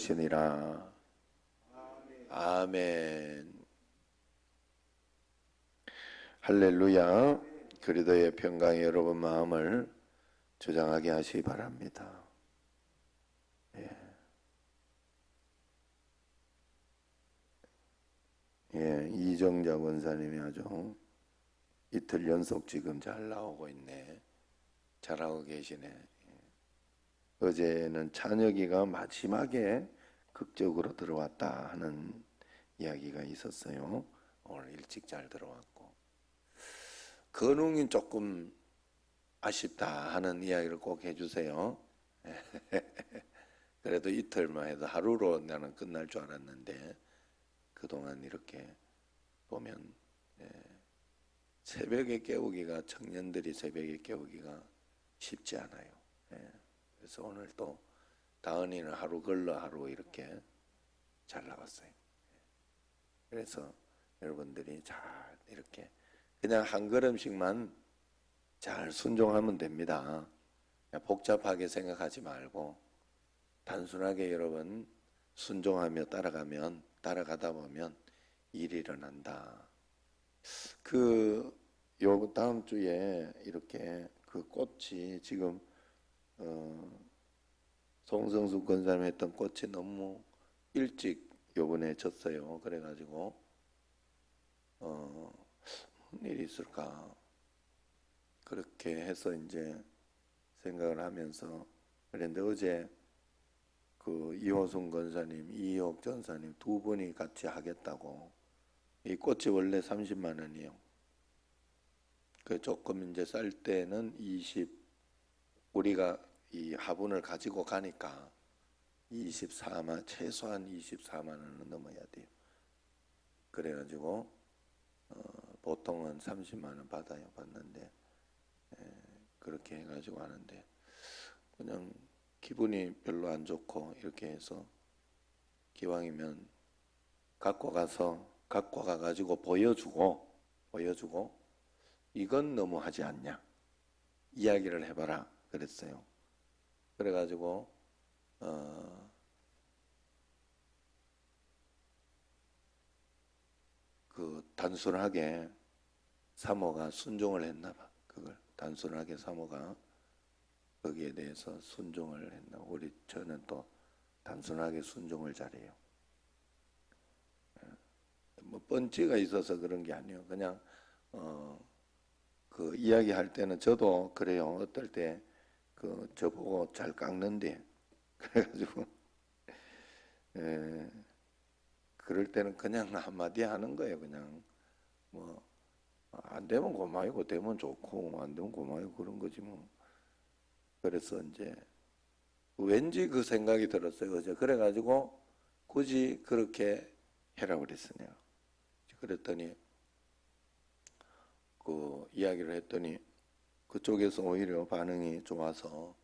것이니라. 아멘. 할렐루야. 그리도의 평강이 여러분 마음을 저장하게 하시기 바랍니다. 예. 예, 이정자 원사님이 아주 이틀 연속 지금 잘 나오고 있네. 잘하고 계시네. 예. 어제는 찬혁이가 마지막에 극적으로 들어왔다 하는 이야기가 있었어요. 오늘 일찍 잘 들어왔고. 근웅이 조금 아쉽다 하는 이야기를 꼭 해주세요. 그래도 이틀만 해도 하루로 나는 끝날 줄 알았는데 그동안 이렇게 보면 예, 새벽에 깨우기가 청년들이 새벽에 깨우기가 쉽지 않아요. 예, 그래서 오늘 또 다은이는 하루 걸러 하루 이렇게 잘 나왔어요. 예, 그래서 여러분들이 잘 이렇게 그냥 한 걸음씩만 잘 순종하면 됩니다. 복잡하게 생각하지 말고 단순하게 여러분 순종하며 따라가면 따라가다 보면 일이 일어난다. 그 요 다음 주에 이렇게 그 꽃이 지금 어 송성수 권사님 했던 꽃이 너무 일찍 요번에 졌어요. 그래가지고 어 무슨 일이 있을까 그렇게 해서 이제 생각을 하면서 그런데 어제 그 이호순 권사님, 이희옥 전사님 두 분이 같이 하겠다고 이 꽃이 원래 30만 원이요. 그 조금 이제 쌀 때는 20 우리가 이 화분을 가지고 가니까 24만 최소한 24만 원은 넘어야 돼요. 그래가지고 어, 보통은 30만 원 받아요. 받는데 에, 그렇게 해가지고 하는데 그냥 기분이 별로 안 좋고 이렇게 해서 기왕이면 갖고 가서 갖고 가가지고 보여주고 보여주고 이건 너무 하지 않냐 이야기를 해봐라 그랬어요. 그래가지고 어, 그 단순하게 사모가 순종을 했나 봐 그걸 단순하게 사모가 거기에 대해서 순종을 했나 우리 저는 또 단순하게 순종을 잘해요. 예. 뭐 펀치가 있어서 그런 게 아니에요. 그냥 어, 그 이야기할 때는 저도 그래요. 어떨 때 그 저보고 잘 깎는데 그래가지고 예, 그럴 때는 그냥 한마디 하는 거예요. 그냥 뭐 안 되면 고마이고 되면 좋고 안 되면 고마이고 그런 거지 뭐. 그래서 이제 왠지 그 생각이 들었어요. 어제 그래가지고 굳이 그렇게 해라 그랬으네요. 그랬더니 그 이야기를 했더니 그쪽에서 오히려 반응이 좋아서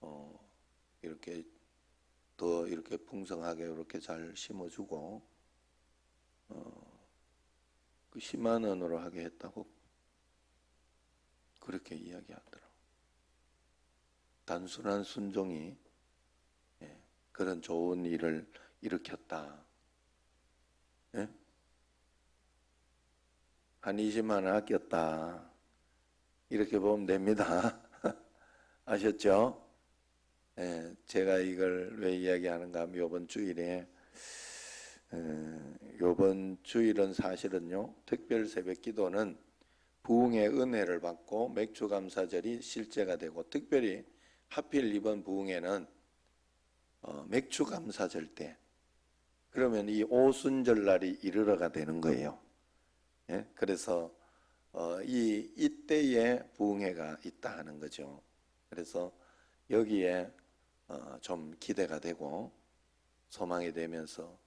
어 이렇게 더 이렇게 풍성하게 이렇게 잘 심어주고 어 그 10만 원으로 하게 했다고 그렇게 이야기하더라고. 단순한 순종이 예, 그런 좋은 일을 일으켰다. 예? 한 20만 원 아꼈다. 이렇게 보면 됩니다. 아셨죠? 예, 제가 이걸 왜 이야기하는가 하면 이번 주일에 에, 이번 주일은 사실은요 특별 새벽 기도는 부흥의 은혜를 받고 맥주 감사절이 실제가 되고 특별히 하필 이번 부흥에는 어, 맥주 감사절 때 그러면 이 오순절 날이 이르러가 되는 거예요. 예? 그래서 어, 이 이때에 부흥회가 있다 하는 거죠. 그래서 여기에 어, 좀 기대가 되고 소망이 되면서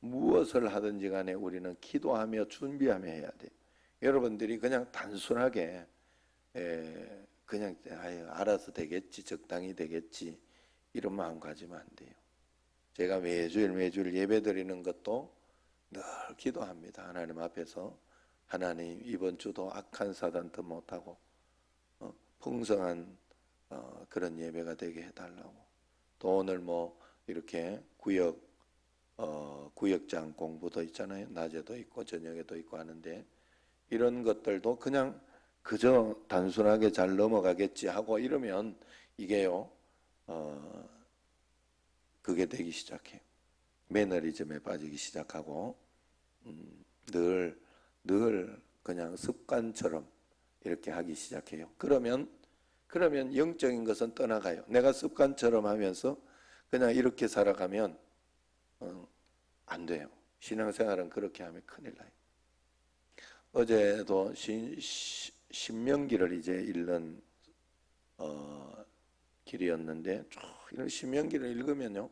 무엇을 하든지 간에 우리는 기도하며 준비하며 해야 돼. 여러분들이 그냥 단순하게 에, 그냥 알아서 되겠지 적당히 되겠지 이런 마음 가지면 안 돼요. 제가 매주일 매주일 예배 드리는 것도 늘 기도합니다. 하나님 앞에서 하나님 이번 주도 악한 사단도 못하고 어, 풍성한 어, 그런 예배가 되게 해달라고 또 오늘 뭐 이렇게 구역 어, 구역장 공부도 있잖아요. 낮에도 있고 저녁에도 있고 하는데 이런 것들도 그냥 그저 단순하게 잘 넘어가겠지 하고 이러면 이게요. 어, 그게 되기 시작해요. 매너리즘에 빠지기 시작하고 음, 늘, 늘 그냥 습관처럼 이렇게 하기 시작해요. 그러면 그러면 영적인 것은 떠나가요. 내가 습관처럼 하면서 그냥 이렇게 살아가면 어, 안 돼요. 신앙생활은 그렇게 하면 큰일 나요. 어제도 신, 시- 신명기를 이제 읽는 어, 길이었는데 쭉 이런 신명기를 읽으면요.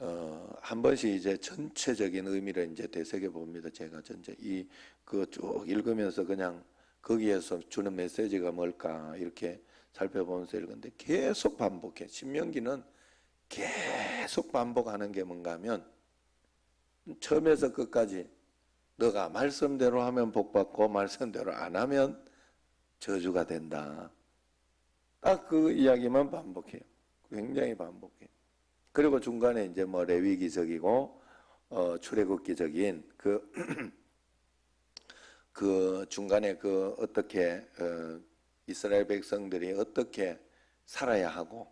어, 한 번씩 이제 전체적인 의미를 이제 되새겨 봅니다. 제가 전체 이그 쭉 읽으면서 그냥 거기에서 주는 메시지가 뭘까 이렇게 살펴보면서 읽는데 계속 반복해. 신명기는 계속 반복하는 게 뭔가 하면 처음에서 끝까지 너가 말씀대로 하면 복받고 말씀대로 안 하면 저주가 된다. 딱 그 이야기만 반복해요. 굉장히 반복해요. 그리고 중간에 이제 뭐 레위 기적이고 어, 출애굽 기적인 그, 그 중간에 그 어떻게 어, 이스라엘 백성들이 어떻게 살아야 하고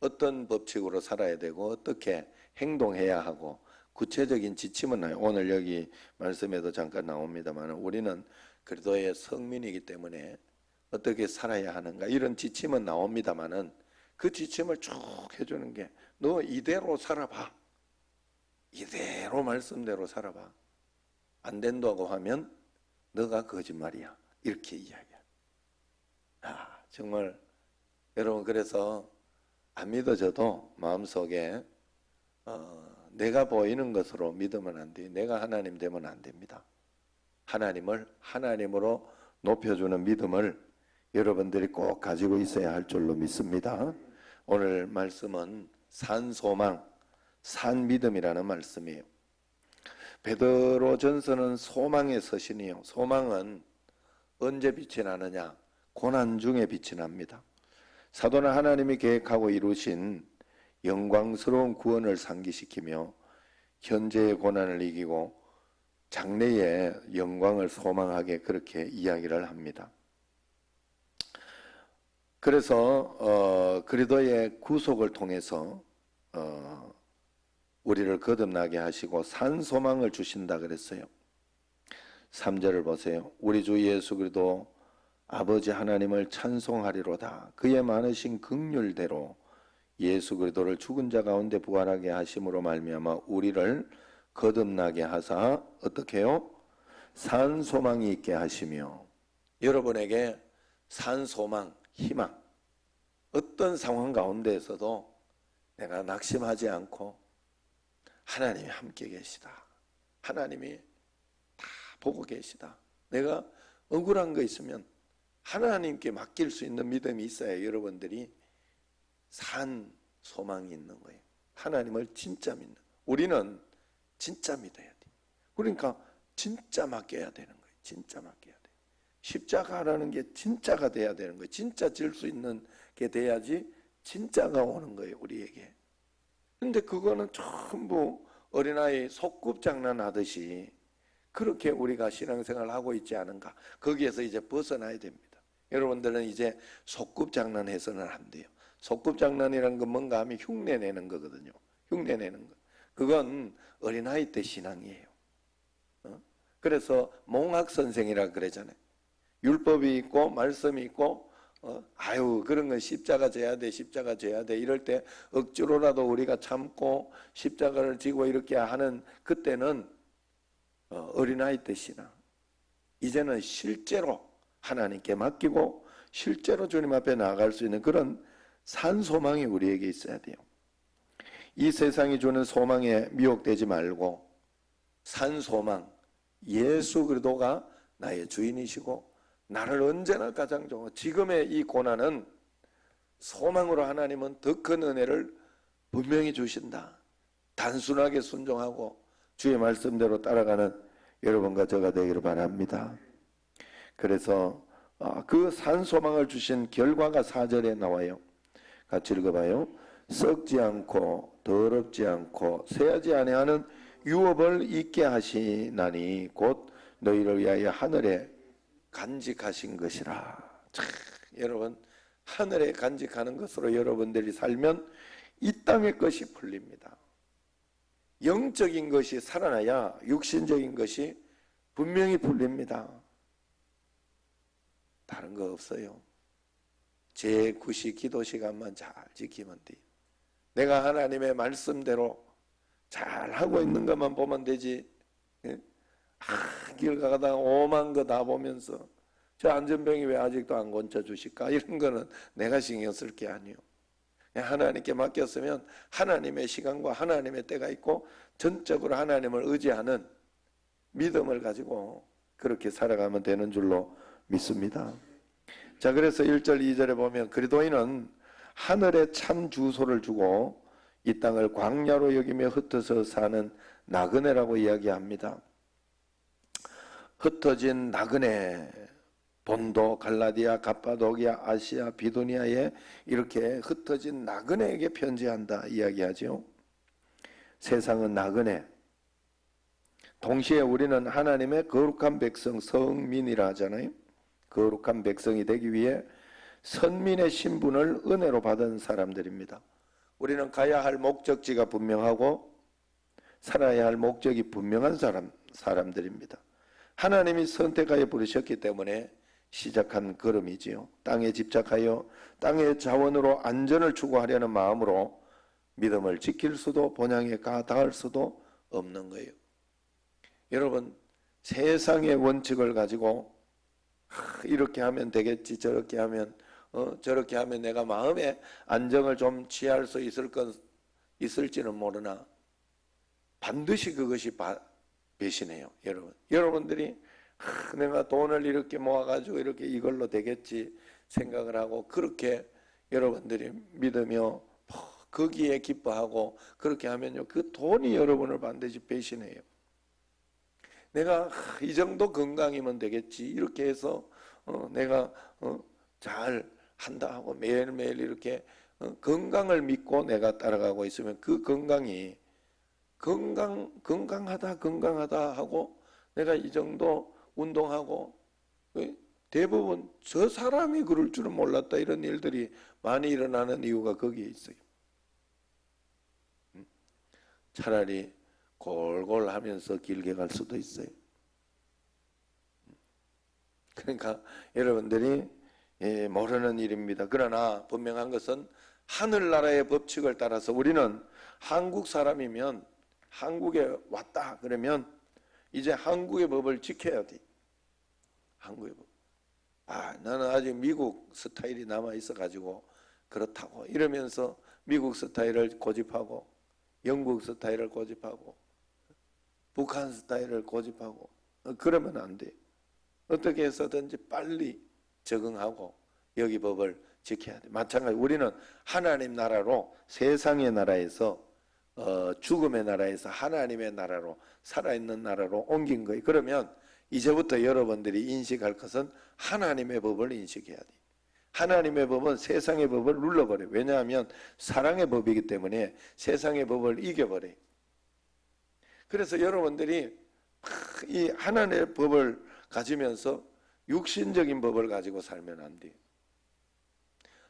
어떤 법칙으로 살아야 되고 어떻게 행동해야 하고 구체적인 지침은. 오늘 여기 말씀에도 잠깐 나옵니다만 우리는 그리스도의 성민이기 때문에 어떻게 살아야 하는가 이런 지침은 나옵니다만은 그 지침을 쭉 해주는 게 너 이대로 살아봐. 이대로 말씀대로 살아봐. 안 된다고 하면 너가 거짓말이야. 이렇게 이야기야. 아, 정말 여러분 그래서 안 믿어져도 마음속에 어, 내가 보이는 것으로 믿으면 안 돼. 내가 하나님 되면 안 됩니다. 하나님을 하나님으로 높여주는 믿음을 여러분들이 꼭 가지고 있어야 할 줄로 믿습니다. 오늘 말씀은 산 소망, 산 믿음이라는 말씀이에요. 베드로 전서는 소망의 서신이요. 소망은 언제 빛이 나느냐? 고난 중에 빛이 납니다. 사도는 하나님이 계획하고 이루신 영광스러운 구원을 상기시키며 현재의 고난을 이기고 장래의 영광을 소망하게 그렇게 이야기를 합니다. 그래서 어, 그리도의 구속을 통해서 어, 우리를 거듭나게 하시고 산 소망을 주신다 그랬어요. 3절을 보세요. 우리 주 예수 그리도 아버지 하나님을 찬송하리로다. 그의 많으신 극률대로 예수 그리도를 죽은 자 가운데 부활하게 하심으로 말미암아 우리를 거듭나게 하사 어떻게 해요? 산 소망이 있게 하시며 여러분에게 산 소망, 희망 어떤 상황 가운데에서도 내가 낙심하지 않고 하나님이 함께 계시다. 하나님이 다 보고 계시다. 내가 억울한 거 있으면 하나님께 맡길 수 있는 믿음이 있어야 여러분들이 산 소망이 있는 거예요. 하나님을 진짜 믿는. 우리는 진짜 믿어야 돼. 그러니까 진짜 맡겨야 되는 거예요. 진짜 맡겨야 돼. 십자가라는 게 진짜가 돼야 되는 거예요. 진짜 질 수 있는 게 돼야지 진짜가 오는 거예요. 우리에게. 근데 그거는 전부 어린아이 속꿉장난 하듯이 그렇게 우리가 신앙생활을 하고 있지 않은가. 거기에서 이제 벗어나야 됩니다. 여러분들은 이제 속꿉장난 해서는 안 돼요. 속꿉장난이란 건 뭔가 하면 흉내 내는 거거든요. 흉내 내는 거. 그건 어린아이 때 신앙이에요. 어? 그래서 몽학 선생이라 그러잖아요. 율법이 있고 말씀이 있고 어, 아유 그런 건 십자가 져야 돼 십자가 져야 돼 이럴 때 억지로라도 우리가 참고 십자가를 지고 이렇게 하는 그때는 어, 어린아이 때 신앙 이제는 실제로 하나님께 맡기고 실제로 주님 앞에 나아갈 수 있는 그런 산 소망이 우리에게 있어야 돼요. 이 세상이 주는 소망에 미혹되지 말고 산 소망 예수 그리스도가 나의 주인이시고 나를 언제나 가장 좋아. 지금의 이 고난은 소망으로 하나님은 더 큰 은혜를 분명히 주신다. 단순하게 순종하고 주의 말씀대로 따라가는 여러분과 저가 되기를 바랍니다. 그래서 그 산 소망을 주신 결과가 4절에 나와요. 같이 읽어봐요. 썩지 않고 더럽지 않고 새하지 아니하는 유업을 있게 하시나니 곧 너희를 위하여 하늘에 간직하신 것이라. 참, 여러분 하늘에 간직하는 것으로 여러분들이 살면 이 땅의 것이 풀립니다. 영적인 것이 살아나야 육신적인 것이 분명히 풀립니다. 다른 거 없어요. 제 9시 기도 시간만 잘 지키면 돼요. 내가 하나님의 말씀대로 잘 하고 있는 것만 보면 되지. 예? 아, 길 가다가 오만 거 다 보면서 저 안전병이 왜 아직도 안 건져 주실까? 이런 거는 내가 신경 쓸 게 아니요. 하나님께 맡겼으면 하나님의 시간과 하나님의 때가 있고 전적으로 하나님을 의지하는 믿음을 가지고 그렇게 살아가면 되는 줄로 믿습니다. 자, 그래서 1절, 2절에 보면 그리도인은 하늘에 참 주소를 주고 이 땅을 광야로 여기며 흩어서 사는 나그네라고 이야기합니다. 흩어진 나그네 본도, 갈라디아, 갑바도기아, 아시아, 비두니아에 이렇게 흩어진 나그네에게 편지한다 이야기하죠. 세상은 나그네. 동시에 우리는 하나님의 거룩한 백성, 성민이라 하잖아요. 거룩한 백성이 되기 위해 선민의 신분을 은혜로 받은 사람들입니다. 우리는 가야 할 목적지가 분명하고 살아야 할 목적이 분명한 사람, 사람들입니다. 하나님이 선택하여 부르셨기 때문에 시작한 걸음이지요. 땅에 집착하여 땅의 자원으로 안전을 추구하려는 마음으로 믿음을 지킬 수도 본향에 가 닿을 수도 없는 거예요. 여러분 세상의 원칙을 가지고 하, 이렇게 하면 되겠지 저렇게 하면 어, 저렇게 하면 내가 마음의 안정을 좀 취할 수 있을 건 있을지는 모르나 반드시 그것이 바, 배신해요 여러분. 여러분들이 하, 내가 돈을 이렇게 모아가지고 이렇게 이걸로 되겠지 생각을 하고 그렇게 여러분들이 믿으며 거기에 기뻐하고 그렇게 하면요 그 돈이 여러분을 반드시 배신해요. 내가 하, 이 정도 건강이면 되겠지. 이렇게 해서 어, 내가 어, 잘 한다 하고 매일매일 이렇게 어, 건강을 믿고 내가 따라가고 있으면 그 건강이 건강 건강하다 건강하다 하고 내가 이 정도 운동하고 어, 대부분 저 사람이 그럴 줄은 몰랐다 이런 일들이 많이 일어나는 이유가 거기에 있어요. 음, 차라리 골골 하면서 길게 갈 수도 있어요. 음, 그러니까 여러분들이 예, 모르는 일입니다. 그러나 분명한 것은 하늘나라의 법칙을 따라서 우리는 한국 사람이면 한국에 왔다 그러면 이제 한국의 법을 지켜야 돼. 한국의 법. 아, 나는 아직 미국 스타일이 남아 있어 가지고 그렇다고 이러면서 미국 스타일을 고집하고 영국 스타일을 고집하고 북한 스타일을 고집하고 어, 그러면 안 돼. 어떻게 해서든지 빨리 적응하고 여기 법을 지켜야 돼. 마찬가지 우리는 하나님 나라로 세상의 나라에서 어, 죽음의 나라에서 하나님의 나라로 살아있는 나라로 옮긴 거예요. 그러면 이제부터 여러분들이 인식할 것은 하나님의 법을 인식해야 돼. 하나님의 법은 세상의 법을 눌러버려. 요 왜냐하면 사랑의 법이기 때문에 세상의 법을 이겨버려. 요 그래서 여러분들이 이 하나님의 법을 가지면서 육신적인 법을 가지고 살면 안 돼요.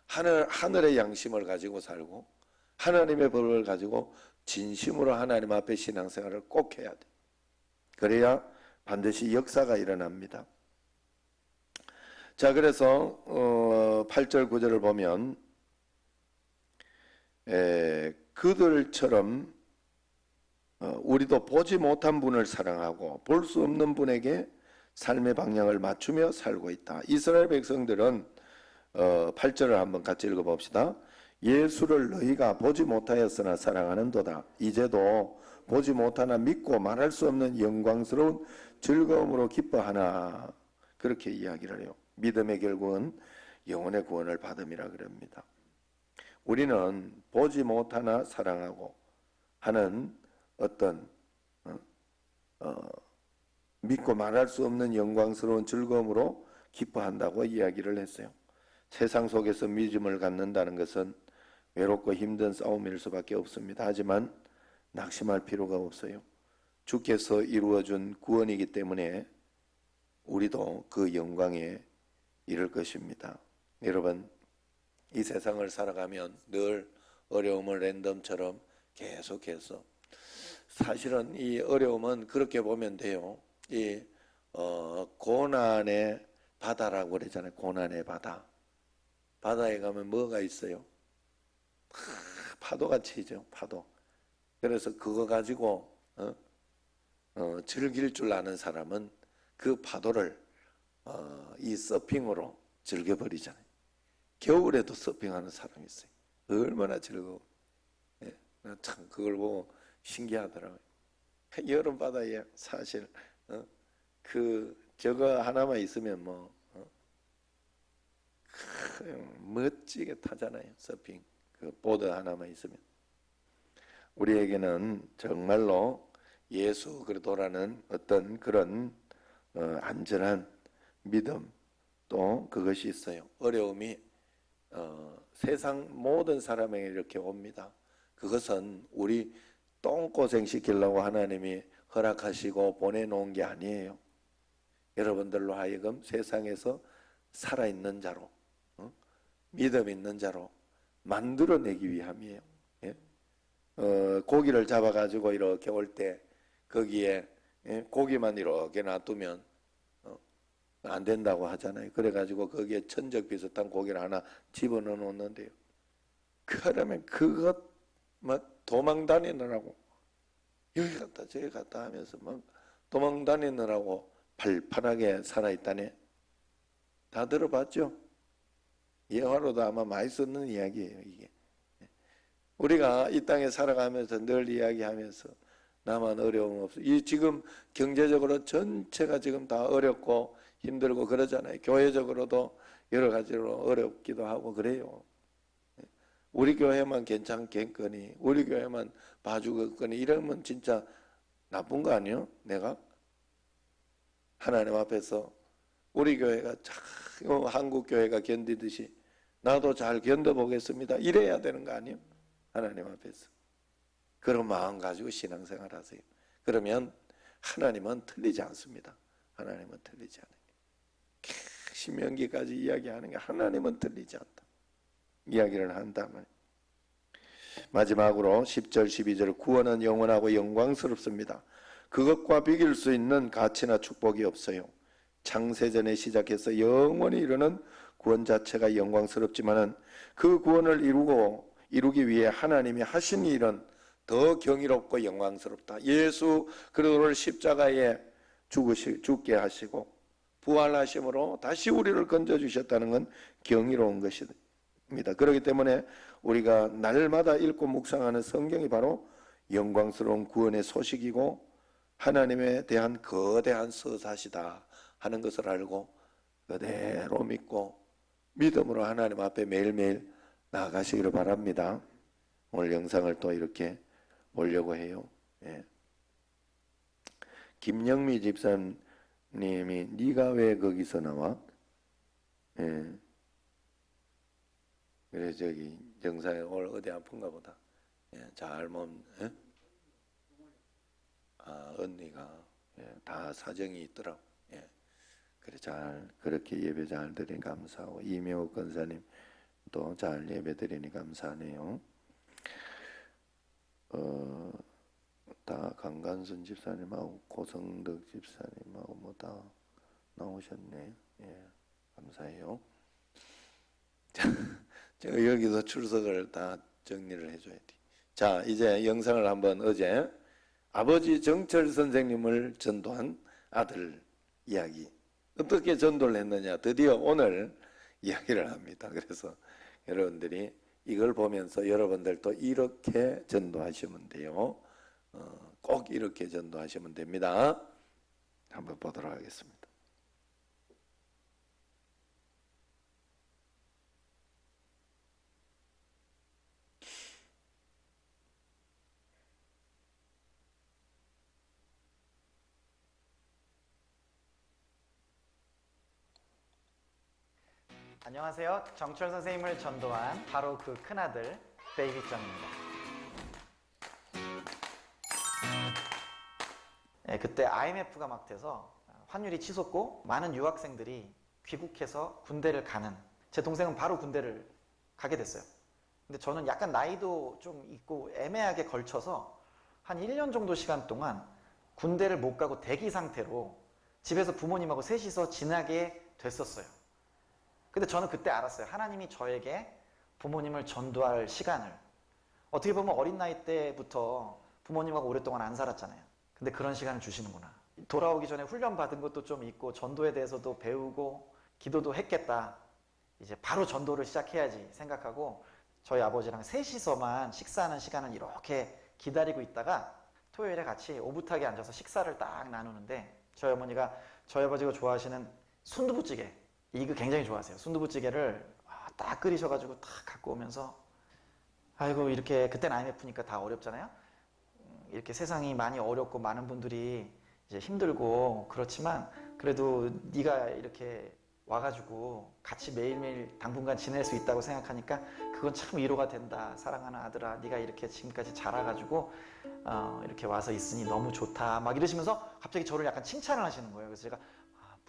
하늘, 하늘의 양심을 가지고 살고 하나님의 법을 가지고 진심으로 하나님 앞에 신앙생활을 꼭 해야 돼. 그래야 반드시 역사가 일어납니다. 자, 그래서 어, 8절 9절을 보면 에, 그들처럼 어, 우리도 보지 못한 분을 사랑하고 볼 수 없는 분에게 삶의 방향을 맞추며 살고 있다. 이스라엘 백성들은 어, 8절을 한번 같이 읽어봅시다. 예수를 너희가 보지 못하였으나 사랑하는도다. 이제도 보지 못하나 믿고 말할 수 없는 영광스러운 즐거움으로 기뻐하나 그렇게 이야기를 해요. 믿음의 결국은 영혼의 구원을 받음이라 그럽니다. 우리는 보지 못하나 사랑하고 하는 어떤 어, 어, 믿고 말할 수 없는 영광스러운 즐거움으로 기뻐한다고 이야기를 했어요. 세상 속에서 믿음을 갖는다는 것은 외롭고 힘든 싸움일 수밖에 없습니다. 하지만 낙심할 필요가 없어요. 주께서 이루어준 구원이기 때문에 우리도 그 영광에 이를 것입니다. 여러분, 이 세상을 살아가면 늘 어려움을 랜덤처럼 계속해서 사실은 이 어려움은 그렇게 보면 돼요. 이 어, 고난의 바다라고 그러잖아요. 고난의 바다. 바다에 가면 뭐가 있어요? 하, 파도가 치죠. 파도. 그래서 그거 가지고 어? 어, 즐길 줄 아는 사람은 그 파도를 어, 이 서핑으로 즐겨버리잖아요. 겨울에도 서핑하는 사람이 있어요. 얼마나 즐거워. 예, 나참 그걸 보고 신기하더라고요. 여름 바다에 사실 어, 그 저거 하나만 있으면 뭐 어, 멋지게 타잖아요. 서핑 그 보드 하나만 있으면 우리에게는 정말로 예수 그리스도라는 어떤 그런 어, 안전한 믿음 또 그것이 있어요. 어려움이 어, 세상 모든 사람에게 이렇게 옵니다. 그것은 우리 똥고생 시키려고 하나님이 허락하시고 보내놓은 게 아니에요. 여러분들로 하여금 세상에서 살아있는 자로 어? 믿음 있는 자로 만들어내기 위함이에요. 예? 어, 고기를 잡아가지고 이렇게 올 때 거기에 예? 고기만 이렇게 놔두면 어, 안 된다고 하잖아요. 그래가지고 거기에 천적 비슷한 고기를 하나 집어넣어 놓는데요. 그러면 그것 막 도망 다니느라고 여기 갔다 저기 갔다 하면서 막 도망 다니느라고 발판하게 살아있다네. 다 들어봤죠? 예화로도 아마 많이 쓰는 이야기예요, 이게. 우리가 이 땅에 살아가면서 늘 이야기하면서 나만 어려움 없어. 이 지금 경제적으로 전체가 지금 다 어렵고 힘들고 그러잖아요. 교회적으로도 여러 가지로 어렵기도 하고 그래요. 우리 교회만 괜찮겠거니, 우리 교회만 봐주겠거니 이러면 진짜 나쁜 거 아니요? 내가 하나님 앞에서 우리 교회가 참 어, 한국 교회가 견디듯이 나도 잘 견뎌보겠습니다. 이래야 되는 거 아니요? 하나님 앞에서 그런 마음 가지고 신앙생활 하세요. 그러면 하나님은 틀리지 않습니다. 하나님은 틀리지 않아요. 신명기까지 이야기하는 게 하나님은 틀리지 않다. 이야기를 한다면 마지막으로 10절 12절 구원은 영원하고 영광스럽습니다. 그것과 비길 수 있는 가치나 축복이 없어요. 창세전에 시작해서 영원히 이르는 구원 자체가 영광스럽지만은 그 구원을 이루고 이루기 위해 하나님이 하신 일은 더 경이롭고 영광스럽다. 예수 그리스도를 십자가에 죽으시, 죽게 하시고 부활하심으로 다시 우리를 건져 주셨다는 건 경이로운 것입니다. 그렇기 때문에 우리가 날마다 읽고 묵상하는 성경이 바로 영광스러운 구원의 소식이고 하나님에 대한 거대한 서사시다 하는 것을 알고 그대로 믿고 믿음으로 하나님 앞에 매일매일 나아가시기를 바랍니다. 오늘 영상을 또 이렇게 보려고 해요. 예. 김영미 집사님이 네가 왜 거기서 나와? 예. 그래 저기 영상에 오늘 어디 아픈가 보다. 예, 잘 몸. 예? 아 언니가 예, 다 사정이 있더라고. 예. 그래 잘 그렇게 예배 잘 드리니 감사하고 이명호 권사님 또 잘 예배 드리니 감사하네요. 어, 다 강간순 집사님하고 고성덕 집사님하고 뭐 다 나오셨네. 예, 감사해요. 자, 제가 여기서 출석을 다 정리를 해줘야 돼. 자, 이제 영상을 한번 어제 아버지 정철 선생님을 전도한 아들 이야기 어떻게 전도를 했느냐 드디어 오늘 이야기를 합니다. 그래서 여러분들이 이걸 보면서 여러분들도 이렇게 전도하시면 돼요. 어, 꼭 이렇게 전도하시면 됩니다. 한번 보도록 하겠습니다. 안녕하세요. 정철 선생님을 전도한 바로 그 큰아들 베이비짱입니다. 네, 그때 IMF가 막 돼서 환율이 치솟고 많은 유학생들이 귀국해서 군대를 가는 제 동생은 바로 군대를 가게 됐어요. 근데 저는 약간 나이도 좀 있고 애매하게 걸쳐서 한 1년 정도 시간 동안 군대를 못 가고 대기 상태로 집에서 부모님하고 셋이서 지나게 됐었어요. 근데 저는 그때 알았어요. 하나님이 저에게 부모님을 전도할 시간을 어떻게 보면 어린 나이 때부터 부모님하고 오랫동안 안 살았잖아요. 근데 그런 시간을 주시는구나. 돌아오기 전에 훈련 받은 것도 좀 있고 전도에 대해서도 배우고 기도도 했겠다. 이제 바로 전도를 시작해야지 생각하고 저희 아버지랑 셋이서만 식사하는 시간을 이렇게 기다리고 있다가 토요일에 같이 오붓하게 앉아서 식사를 딱 나누는데 저희 어머니가 저희 아버지가 좋아하시는 순두부찌개 이거 굉장히 좋아하세요. 순두부찌개를 아, 딱 끓이셔가지고 딱 갖고 오면서 아이고 이렇게 그때는 IMF니까 다 어렵잖아요. 음, 이렇게 세상이 많이 어렵고 많은 분들이 이제 힘들고 그렇지만 그래도 네가 이렇게 와가지고 같이 매일매일 당분간 지낼 수 있다고 생각하니까 그건 참 위로가 된다 사랑하는 아들아 네가 이렇게 지금까지 자라가지고 어, 이렇게 와서 있으니 너무 좋다 막 이러시면서 갑자기 저를 약간 칭찬을 하시는 거예요 그래서 제가 아,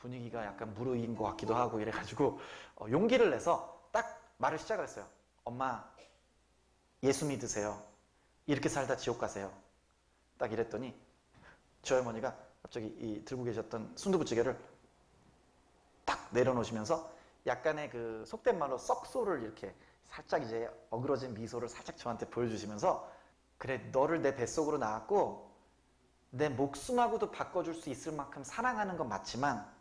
분위기가 약간 무르익은 것 같기도 하고 이래가지고 어, 용기를 내서 딱 말을 시작을 했어요. 엄마 예수 믿으세요. 이렇게 살다 지옥 가세요. 딱 이랬더니 저희 어머니가 갑자기 이 들고 계셨던 순두부찌개를 딱 내려놓으시면서 약간의 그 속된 말로 썩소를 이렇게 살짝 이제 어그러진 미소를 살짝 저한테 보여주시면서 그래 너를 내 뱃속으로 낳았고 내 목숨하고도 바꿔줄 수 있을 만큼 사랑하는 건 맞지만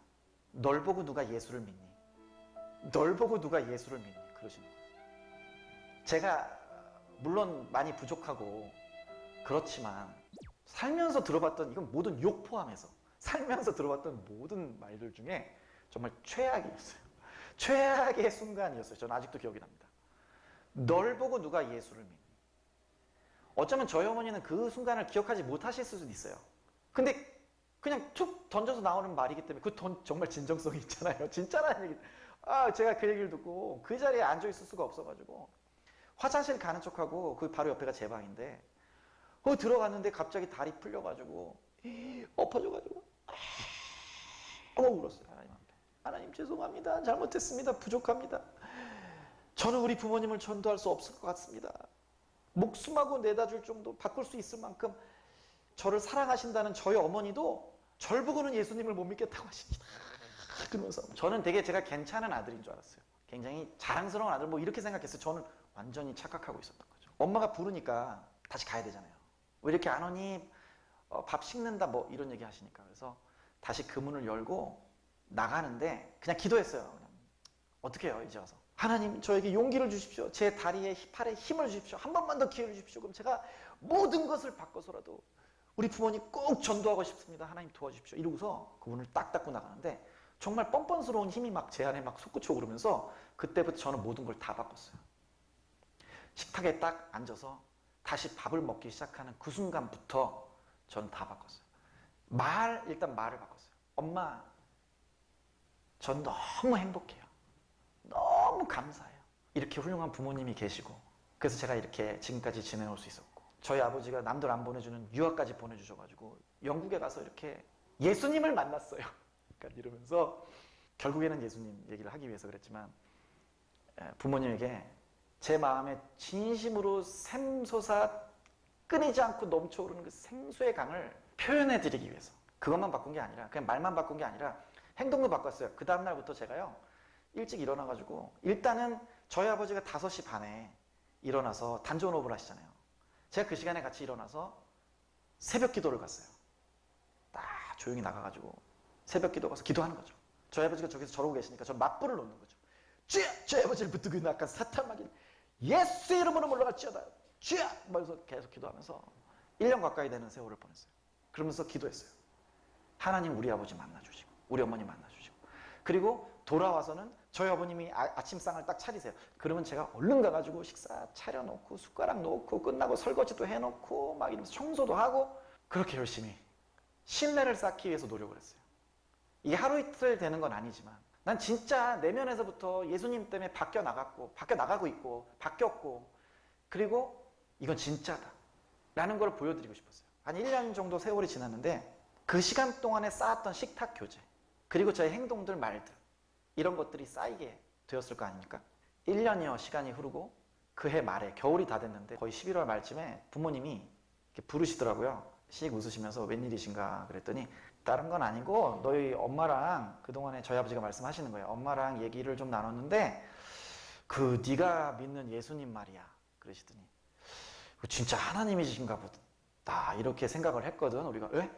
널 보고 누가 예수를 믿니? 널 보고 누가 예수를 믿니? 그러시는 거예요. 제가 물론 많이 부족하고 그렇지만 살면서 들어봤던 이건 모든 욕 포함해서 살면서 들어봤던 모든 말들 중에 정말 최악이었어요. 최악의 순간이었어요. 저는 아직도 기억이 납니다. 널 보고 누가 예수를 믿니? 어쩌면 저희 어머니는 그 순간을 기억하지 못하실 수도 있어요. 근데 그냥 툭 던져서 나오는 말이기 때문에 그 던, 정말 진정성이 있잖아요. 진짜라는 얘기. 아, 제가 그 얘기를 듣고 그 자리에 앉아 있을 수가 없어가지고 화장실 가는 척하고 그 바로 옆에가 제 방인데 어 들어갔는데 갑자기 다리 풀려가지고 엎어져가지고 아, 어 울었어요 하나님 앞에. 하나님 죄송합니다. 잘못했습니다. 부족합니다. 저는 우리 부모님을 전도할 수 없을 것 같습니다. 목숨하고 내다 줄 정도 바꿀 수 있을 만큼 저를 사랑하신다는 저희 어머니도 절 보고는 예수님을 못 믿겠다고 하십니다. 그러면서 저는 되게 제가 괜찮은 아들인 줄 알았어요. 굉장히 자랑스러운 아들 뭐 이렇게 생각했어요. 저는 완전히 착각하고 있었던 거죠. 엄마가 부르니까 다시 가야 되잖아요. 왜 이렇게 안 오니? 어, 밥 식는다 뭐 이런 얘기 하시니까. 그래서 다시 그 문을 열고 나가는데 그냥 기도했어요. 그냥. 어떻게 해요 이제 와서. 하나님 저에게 용기를 주십시오. 제 다리에 팔에 힘을 주십시오. 한 번만 더 기회를 주십시오. 그럼 제가 모든 것을 바꿔서라도 우리 부모님 꼭 전도하고 싶습니다 하나님 도와주십시오 이러고서 그 문을 딱 닫고 나가는데 정말 뻔뻔스러운 힘이 막 제 안에 막 솟구쳐 오르면서 그때부터 저는 모든 걸 다 바꿨어요 식탁에 딱 앉아서 다시 밥을 먹기 시작하는 그 순간부터 전다 바꿨어요. 말, 일단 말을 바꿨어요. 엄마, 전 너무 행복해요. 너무 감사해요. 이렇게 훌륭한 부모님이 계시고, 그래서 제가 이렇게 지금까지 지내올 수 있었고, 저희 아버지가 남들 안 보내주는 유학까지 보내주셔가지고, 영국에 가서 이렇게 예수님을 만났어요. 그러니까 이러면서, 결국에는 예수님 얘기를 하기 위해서 그랬지만, 에, 부모님에게 제 마음에 진심으로 샘솟아 끊이지 않고 넘쳐오르는 그 생수의 강을 표현해 드리기 위해서 그것만 바꾼 게 아니라 그냥 말만 바꾼 게 아니라 행동도 바꿨어요 그 다음 날부터 제가요 일찍 일어나가지고 일단은 저희 아버지가 5시 반에 일어나서 단전호흡을 하시잖아요 제가 그 시간에 같이 일어나서 새벽 기도를 갔어요. 딱 조용히 나가가지고 새벽 기도 가서 기도하는 거죠. 저희 아버지가 저기서 저러고 계시니까 저 맞불을 놓는 거죠. 주여! 저희 아버지를 붙들고 있는 아까 사탄 막인 예수 이름으로 물러갈지어다 주여! 말면서 계속 기도하면서 1년 가까이 되는 세월을 보냈어요. 그러면서 기도했어요. 하나님 우리 아버지 만나주시고 우리 어머니 만나주시고. 그리고 돌아와서는 저희 아버님이 아, 아침상을 딱 차리세요 그러면 제가 얼른 가가지고 식사 차려놓고 숟가락 놓고 끝나고 설거지도 해놓고 막 이러면서 청소도 하고 그렇게 열심히 신뢰를 쌓기 위해서 노력을 했어요 이게 하루 이틀 되는 건 아니지만 난 진짜 내면에서부터 예수님 때문에 바뀌어 나갔고 바뀌어 나가고 있고 바뀌었고 그리고 이건 진짜다. 라는 걸 보여드리고 싶었어요. 한 1년 정도 세월이 지났는데 그 시간 동안에 쌓았던 식탁 교제, 그리고 저의 행동들, 말들, 이런 것들이 쌓이게 되었을 거 아닙니까? 1년여 시간이 흐르고 그해 말에 겨울이 다 됐는데 거의 11월 말쯤에 부모님이 이렇게 부르시더라고요. 씩 웃으시면서 웬일이신가 그랬더니 다른 건 아니고 너희 엄마랑 그동안에 저희 아버지가 말씀하시는 거예요. 엄마랑 얘기를 좀 나눴는데 그 네가 믿는 예수님 말이야. 그러시더니 진짜 하나님이신가 보다 이렇게 생각을 했거든. 우리가 왜?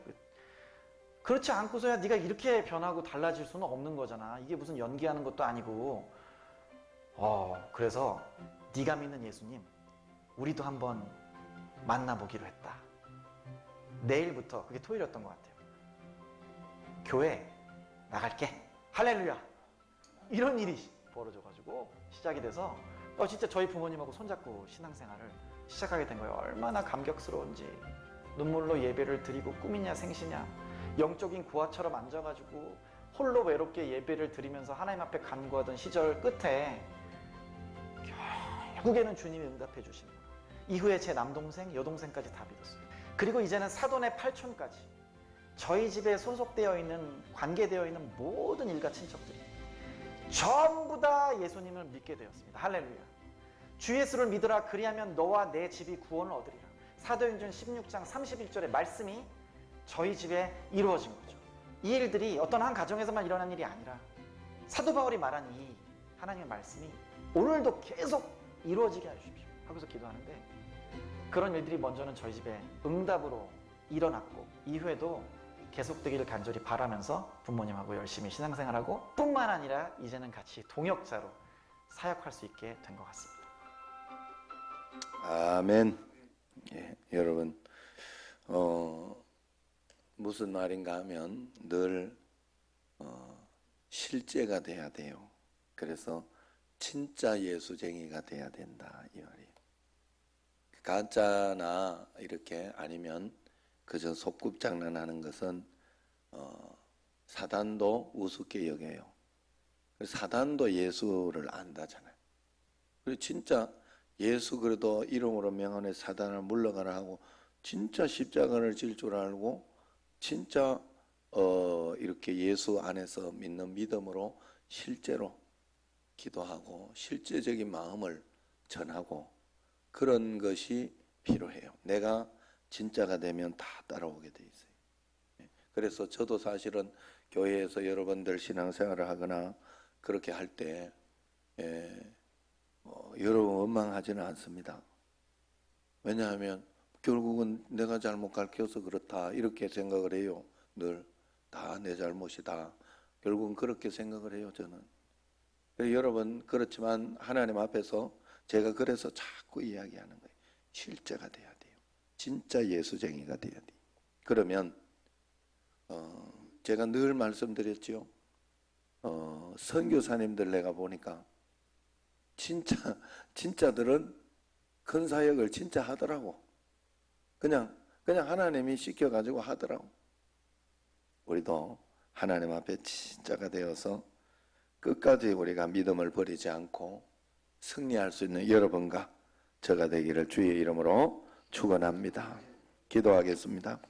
그렇지 않고서야 네가 이렇게 변하고 달라질 수는 없는 거잖아. 이게 무슨 연기하는 것도 아니고. 어, 그래서 네가 믿는 예수님 우리도 한번 만나보기로 했다. 내일부터 그게 토요일이었던 것 같아요. 교회 나갈게. 할렐루야. 이런 일이 벌어져가지고 시작이 돼서 어, 진짜 저희 부모님하고 손잡고 신앙생활을 시작하게 된 거예요. 얼마나 감격스러운지 눈물로 예배를 드리고 꿈이냐 생시냐 영적인 구화처럼 앉아가지고 홀로 외롭게 예배를 드리면서 하나님 앞에 간구하던 시절 끝에 결국에는 주님이 응답해 주시는 거예요. 이후에 제 남동생, 여동생까지 다 믿었어요. 그리고 이제는 사돈의 팔촌까지 저희 집에 소속되어 있는 관계되어 있는 모든 일가 친척들이 전부 다 예수님을 믿게 되었습니다. 할렐루야. 주 예수를 믿으라 그리하면 너와 내 집이 구원을 얻으리라. 사도행전 16장 31절의 말씀이 저희 집에 이루어진 거죠. 이 일들이 어떤 한 가정에서만 일어난 일이 아니라 사도 바울이 말한 이 하나님의 말씀이 오늘도 계속 이루어지게 해주십시오. 하고서 기도하는데 그런 일들이 먼저는 저희 집에 응답으로 일어났고 이후에도 계속되기를 간절히 바라면서 부모님하고 열심히 신앙생활하고 뿐만 아니라 이제는 같이 동역자로 사역할 수 있게 된 것 같습니다. 아멘. 예, 여러분, 어, 무슨 말인가 하면 늘 어, 실제가 돼야 돼요. 그래서 진짜 예수쟁이가 돼야 된다 이 말이에요. 가짜나 이렇게 아니면 그저 속꿉장난하는 것은 어, 사단도 우습게 여겨요. 사단도 예수를 안다잖아요. 그리고 진짜 예수 그래도 이름으로 명언해 사단을 물러가라 하고 진짜 십자가를 질 줄 알고 진짜 어 이렇게 예수 안에서 믿는 믿음으로 실제로 기도하고 실제적인 마음을 전하고 그런 것이 필요해요. 내가 진짜가 되면 다 따라오게 돼 있어요. 예. 그래서 저도 사실은 교회에서 여러분들 신앙생활을 하거나 그렇게 할때 예, 어, 여러분 원망하지는 않습니다. 왜냐하면 결국은 내가 잘못 가르쳐서 그렇다 이렇게 생각을 해요. 늘 다 내 잘못이다. 결국은 그렇게 생각을 해요. 저는. 여러분 그렇지만 하나님 앞에서 제가 그래서 자꾸 이야기하는 거예요. 실제가 돼야 돼요. 진짜 예수쟁이가 돼야 돼요. 그러면 어, 제가 늘 말씀드렸죠. 어, 선교사님들 내가 보니까 진짜 진짜들은 큰 사역을 진짜 하더라고. 그냥 그냥 하나님이 시켜 가지고 하더라고. 우리도 하나님 앞에 진짜가 되어서 끝까지 우리가 믿음을 버리지 않고 승리할 수 있는 여러분과 저가 되기를 주의 이름으로 축원합니다. 기도하겠습니다.